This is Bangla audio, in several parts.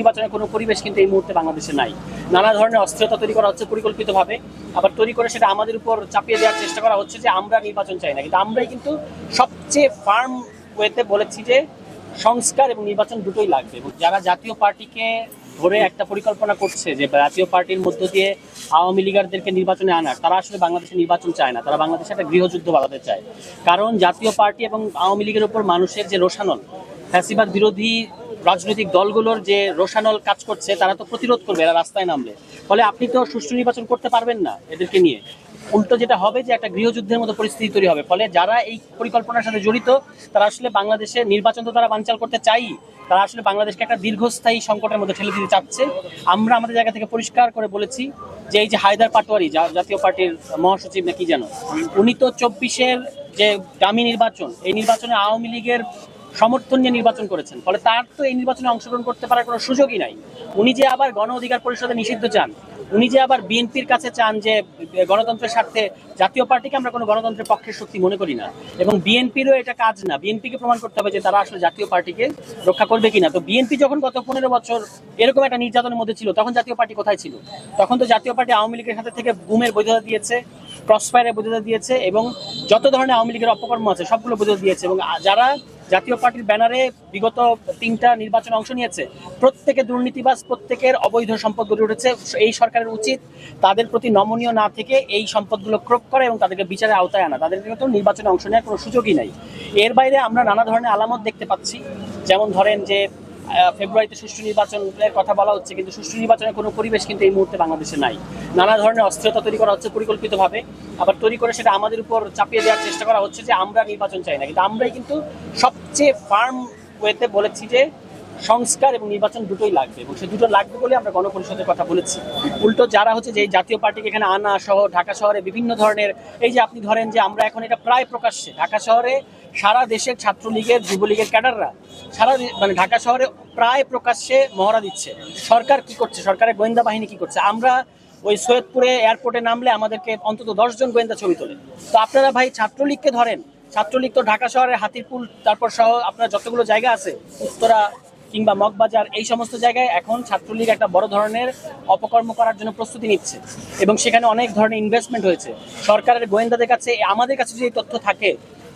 নির্বাচনের কোনো পরিবেশ কিন্তু এই মুহূর্তে বাংলাদেশে নাই। নানা ধরনের অস্থিরতা তৈরি করা হচ্ছে পরিকল্পিতভাবে, আবার তৈরি করে সেটা আমাদের উপর চাপিয়ে দেওয়ার চেষ্টা করা হচ্ছে যে আমরা নির্বাচন চাই না। কিন্তু আমরাই কিন্তু সবচেয়ে ফার্ম ওয়েতে বলেছি যে সংস্কার এবং নির্বাচন দুটোই লাগবে। এবং যারা জাতীয় পার্টিকে ধরে একটা পরিকল্পনা করছে যে জাতীয় পার্টির মধ্য দিয়ে আওয়ামী লীগারদেরকে নির্বাচনে আনার, তারা আসলে বাংলাদেশে নির্বাচন চায় না। তারা বাংলাদেশে একটা গৃহযুদ্ধ বাড়াতে চায়। কারণ জাতীয় পার্টি এবং আওয়ামী লীগের উপর মানুষের যে রোষানল ফ্যাসিবাদ বিরোধী রাজনৈতিক দলগুলোর যে রোশানল কাজ করছে, তারা তো প্রতিরোধ করবে, এরা রাস্তায় নামলে ফলে আপনি তো সুষ্ঠু নির্বাচন করতে পারবেন না এদেরকে নিয়ে। উল্টো যেটা হবে যে একটা গৃহযুদ্ধের মতো পরিস্থিতি তৈরি হবে। ফলে যারা এই পরিকল্পনার সাথে জড়িত, তারা আসলে বাংলাদেশে নির্বাচন তো তারা বানচাল করতে চাই। তারা আসলে বাংলাদেশকে একটা দীর্ঘস্থায়ী সংকটের মধ্যে ঠেলে দিতে চাচ্ছে। আমরা আমাদের জায়গা থেকে পরিষ্কার করে বলেছি যে এই যে হায়দার পাটোয়ারি জাতীয় পার্টির মহাসচিব না কি যেন, উনি তো চব্বিশের যে দামি নির্বাচন, এই নির্বাচনে আওয়ামী লীগের সমর্থন নিয়ে নির্বাচন করেছেন। ফলে তার তো এই নির্বাচনে অংশগ্রহণ করতে পারার কোনো সুযোগই নাই। উনি যে আবার গণ অধিকার পরিষদে নিষিদ্ধ চান, উনি যে আবার বিএনপির কাছে চান যে গণতন্ত্রের স্বার্থে জাতীয় পার্টিকে আমরা কোনো গণতন্ত্রের পক্ষের শক্তি মনে করি না, এবং বিএনপিরও এটা কাজ না। বিএনপিকে প্রমাণ করতে হবে যে তারা আসলে জাতীয় পার্টিকে রক্ষা করবে কিনা। তো বিএনপি যখন গত পনেরো বছর এরকম একটা নির্যাতনের মধ্যে ছিল, তখন জাতীয় পার্টি কোথায় ছিল? তখন তো জাতীয় পার্টি আওয়ামী লীগের হাতে থেকে গুমের বৈধতা দিয়েছে, ক্রসফায়ারের বৈধতা দিয়েছে, এবং যত ধরনের আওয়ামী লীগের অপকর্ম আছে, সবগুলো বৈধতা দিয়েছে, এবং যারা জাতীয় পার্টির ব্যানারে বিগত তিনটা নির্বাচনে অংশ নিয়েছে। প্রত্যেকে দুর্নীতিবাজ, প্রত্যেকের অবৈধ সম্পদ গড়ে উঠেছে। এই সরকারের উচিত তাদের প্রতি নমনীয় না থেকে এই সম্পদগুলো ক্রোপ করা এবং তাদেরকে বিচারের আওতায় আনা। তাদেরকে তো নির্বাচনে অংশ নেওয়ার কোনো সুযোগই নাই। এর বাইরে আমরা নানা ধরনের আলামত দেখতে পাচ্ছি। যেমন ধরেন যে ফেব্রুয়ারিতে সুষ্ঠু নির্বাচনের কথা বলা হচ্ছে, কিন্তু সুষ্ঠু নির্বাচনের কোনো পরিবেশ কিন্তু এই মুহূর্তে বাংলাদেশে নাই। নানা ধরনের অস্থিরতা তৈরি করা হচ্ছে পরিকল্পিতভাবে। আবার তৈরি করে সেটা আমাদের উপর চাপিয়ে দেওয়ার চেষ্টা করা হচ্ছে যে আমরা নির্বাচন চাই না। কিন্তু আমরাই কিন্তু সবচেয়ে ফার্ম ওয়েতে বলেছি যে সংস্কার এবং নির্বাচন দুটোই লাগবে এবং সে দুটো লাগবে বলে আমরা গণপরিষদের কথা বলেছি। উল্টো যারা হচ্ছে যে জাতীয় পার্টিকে এখানে আনা সহ ঢাকা শহরে বিভিন্ন ধরনের, এই যে আপনি ধরেন যে আমরা এখন এটা প্রায় প্রকাশ্যে, ঢাকা শহরে সারা দেশের ছাত্রলীগের, যুবলীগের ক্যাডাররা সারা মানে ঢাকা শহরে প্রায় প্রকাশ্যে মহড়া দিচ্ছে। সরকার কি করছে? সরকারের গোয়েন্দা বাহিনী কি করছে? আমরা ওই সৈয়দপুরে এয়ারপোর্টে নামলে আমাদেরকে অন্তত দশজন গোয়েন্দা ছবি তোলে। তো আপনারা ভাই ছাত্রলীগকে ধরেন, ছাত্রলীগ তো ঢাকা শহরের হাতিরপুল, তারপর সহ আপনার যতগুলো জায়গা আছে, উত্তরা কিংবা মগবাজার, এই সমস্ত জায়গায় এখন ছাত্রলীগ একটা বড় ধরনের অপকর্ম করার জন্য প্রস্তুতি নিচ্ছে। এবং সেখানে অনেক ধরনের ইনভেস্টমেন্ট হয়েছে। সরকারের গোয়েন্দাদের কাছে, আমাদের কাছে যদি তথ্য থাকে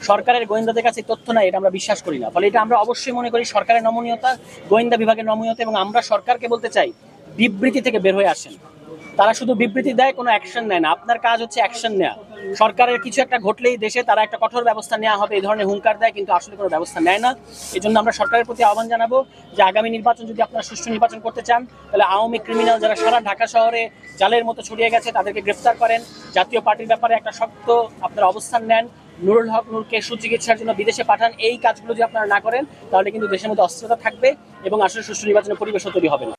সরকারের গোয়েন্দাদের কাছে তথ্য নাই, এটা আমরা বিশ্বাস করি না। ফলে এটা আমরা অবশ্যই মনে করি সরকারের নমনীয়তা, গোয়েন্দা বিভাগের নমনীয়তা এবং আমরা সরকারকে বলতে চাই, বিবৃতি থেকে বের হয়ে আসেন। তারা শুধু বিবৃতি দেয়, কোনো অ্যাকশন নেয় না। আপনার কাজ হচ্ছে অ্যাকশন নেওয়া সরকারের কিছু একটা ঘটলেই দেশে তারা একটা কঠোর ব্যবস্থা নেওয়া হবে, এই ধরনের হুঙ্কার দেয়, কিন্তু আসলে কোনো ব্যবস্থা নেয় না। এই জন্য আমরা সরকারের প্রতি আহ্বান জানাব যে আগামী নির্বাচন যদি আপনারা সুষ্ঠু নির্বাচন করতে চান, তাহলে আওয়ামী ক্রিমিনাল যারা সারা ঢাকা শহরে জালের মতো ছড়িয়ে গেছে, তাদেরকে গ্রেফতার করেন। জাতীয় পার্টির ব্যাপারে একটা শক্ত আপনারা অবস্থান নেন। নুরুল হক নূরকে সুচিকিৎসার জন্য বিদেশে পাঠান, এই কাজগুলো যদি আপনারা না করেন, তাহলে কিন্তু দেশের মধ্যে অস্থিরতা থাকবে এবং আসলে সুষ্ঠু নির্বাচনের পরিবেশও তৈরি হবে না।